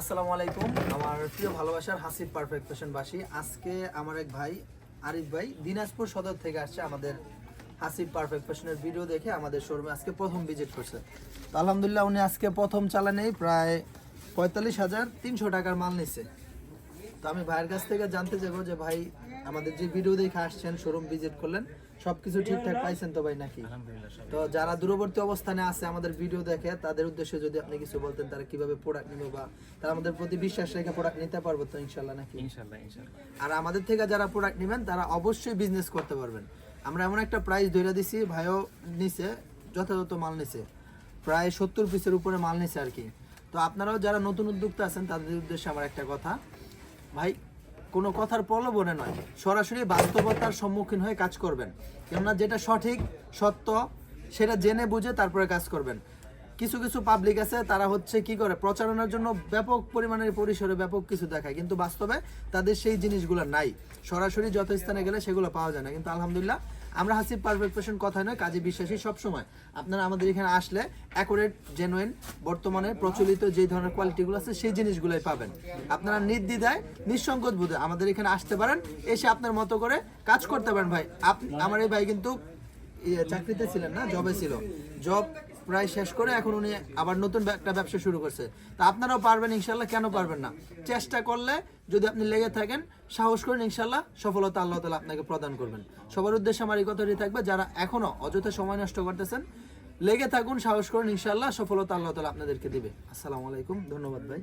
আসসালামু আলাইকুম। আমার প্রিয় ভালোবাসার হাসিফ পারফেক্ট ফ্যাশনবাসী, আজকে আমার এক ভাই, আরিফ ভাই, দিনাজপুর সদর থেকে আসছে আমাদের হাসিফ পারফেক্ট ফ্যাশনের ভিডিও দেখে আমাদের শোরুমে আজকে প্রথম ভিজিট করছে। তো আলহামদুলিল্লাহ, উনি আজকে প্রথম চালানেই প্রায় পঁয়তাল্লিশ হাজার তিনশো টাকার মাল নিছে। তো আমি ভাইয়ের কাছ থেকে জানতে চাইব যে ভাই আমাদের যে ভিডিও দেখে আসছেন শোরুম ভিজিট করলেন সবকিছু ঠিকঠাক পাইছেন তো ভাই নাকি? তো যারা দূরবর্তী অবস্থানে আছে আমাদের ভিডিও দেখে তাদের উদ্দেশ্যে যদি আপনি কিছু বলতেন তারা কীভাবে প্রোডাক্ট নিবে বা তারা আমাদের প্রতি বিশ্বাস রেখে প্রোডাক্ট নিতে পারব তো ইনশাল্লাহ নাকি? ইনশাল্লাহ ইনশাল্লাহ আর আমাদের থেকে যারা প্রোডাক্ট নেবেন তারা অবশ্যই বিজনেস করতে পারবেন। আমরা এমন একটা প্রাইস ধরে দিছি ভাইও নিছে যথাযথ মাল নিছে। প্রায় সত্তর পিসের উপরে মাল নিছে আর কি। তো আপনারাও যারা নতুন উদ্যোক্তা আছেন তাদের উদ্দেশ্যে আমার একটা কথা। ভাই, কোনো কথার প্রলোভনে নয়। সরাসরি বাস্তবতার সম্মুখীন হয়ে কাজ করবেন। কেননা যেটা সঠিক, সত্য, সেটা জেনে বুঝে তারপরে কাজ করবেন। কিছু কিছু পাবলিক আছে, তারা হচ্ছে কি করে, প্রচারণার জন্য ব্যাপক পরিমাণের পরিসরে ব্যাপক কিছু দেখায়। কিন্তু বাস্তবে তাদের সেই জিনিসগুলো নাই। সরাসরি যত স্থানে গেলে সেগুলো পাওয়া যায় না। কিন্তু আলহামদুলিল্লাহ আমরা হাসিব পারফেক্ট পেশেন্ট কথা নয় কাজে বিশ্বাসী সবসময়। আপনারা আমাদের এখানে আসলে অ্যাকুরেট জেনুইন বর্তমানে প্রচলিত যে ধরনের কোয়ালিটিগুলো আছে সেই জিনিসগুলোই পাবেন। আপনারা নির্দ্বিধায় নিঃসংকোচ বোধে আমাদের এখানে আসতে পারেন এসে আপনার মতো করে কাজ করতে পারেন ভাই। আপনি আমার এই ভাই কিন্তু ইয়ে, চাকরিতে ছিলেন না জবে ছিল। জব প্রায় শেষ করে এখন উনি আবার নতুন একটা ব্যবসা শুরু করছে। তা আপনারাও পারবেন ইনশাল্লাহ কেন পারবেন না? চেষ্টা করলে যদি আপনি লেগে থাকেন, সাহস করেন ইনশাল্লাহ সফলতা আল্লাহ তালা আপনাকে প্রদান করবেন। সবার উদ্দেশ্যে আমার এই কথাটি থাকবে, যারা এখনও অযথা সময় নষ্ট করতেছেন, লেগে থাকুন, সাহস করুন ইনশাল্লাহ সফলতা আল্লাহ তালা আপনাদেরকে দিবে। আসসালামু আলাইকুম, ধন্যবাদ ভাই।